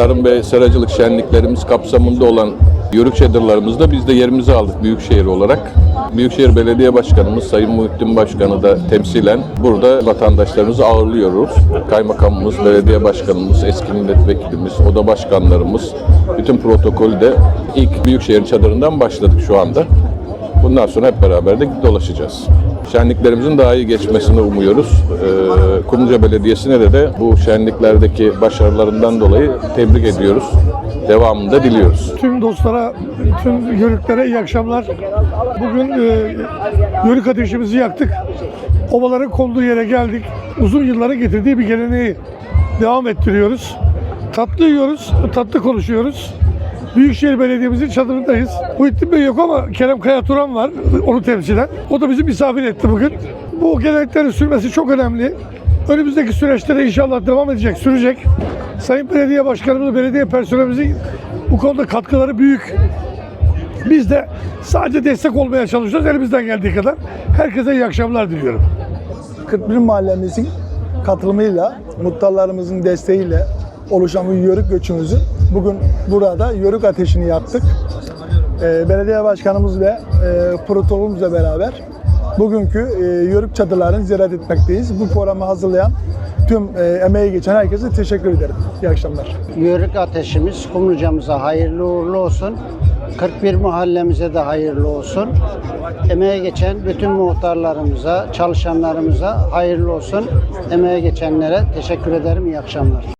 tarım ve seracılık şenliklerimiz kapsamında olan Yörük çadırlarımızda biz de yerimizi aldık Büyükşehir olarak. Büyükşehir Belediye Başkanımız Sayın Muhittin Başkanı da temsilen burada vatandaşlarımızı ağırlıyoruz. Kaymakamımız, belediye başkanımız, eski milletvekilimiz, oda başkanlarımız, bütün protokolü de ilk Büyükşehir çadırından başladık şu anda. Bundan sonra hep beraber de dolaşacağız. Şenliklerimizin daha iyi geçmesini umuyoruz. Ee, Kumluca Belediyesi'ne de, de bu şenliklerdeki başarılarından dolayı tebrik ediyoruz. Devamını da diliyoruz. Tüm dostlara, tüm yörüklere iyi akşamlar. Bugün e, yörük ateşimizi yaktık. Ovaların konduğu yere geldik. Uzun yılların getirdiği bir geleneği devam ettiriyoruz. Tatlı yiyoruz, tatlı konuşuyoruz. Büyükşehir Belediye'mizin çadırındayız. Muhittin Bey yok ama Kerem Kaya Turan var onu temsilen. O da bizi misafir etti bugün. Bu geleneklerin sürmesi çok önemli. Önümüzdeki süreçte de inşallah devam edecek, sürecek. Sayın Belediye Başkanımız, belediye personelimizin bu konuda katkıları büyük. Biz de sadece destek olmaya çalışıyoruz elimizden geldiği kadar. Herkese iyi akşamlar diliyorum. 41 mahallemizin katılımıyla, muhtarlarımızın desteğiyle oluşan bu yörük göçümüzü bugün burada yörük ateşini yaktık. Ee, belediye başkanımız ve e, protokolümüzle beraber bugünkü e, yörük çadırlarını ziyaret etmekteyiz. Bu programı hazırlayan tüm e, emeği geçen herkese teşekkür ederim. İyi akşamlar. Yörük ateşimiz Kumlucamıza hayırlı uğurlu olsun. 41 mahallemize de hayırlı olsun. Emeğe geçen bütün muhtarlarımıza, çalışanlarımıza hayırlı olsun. Emeğe geçenlere teşekkür ederim. İyi akşamlar.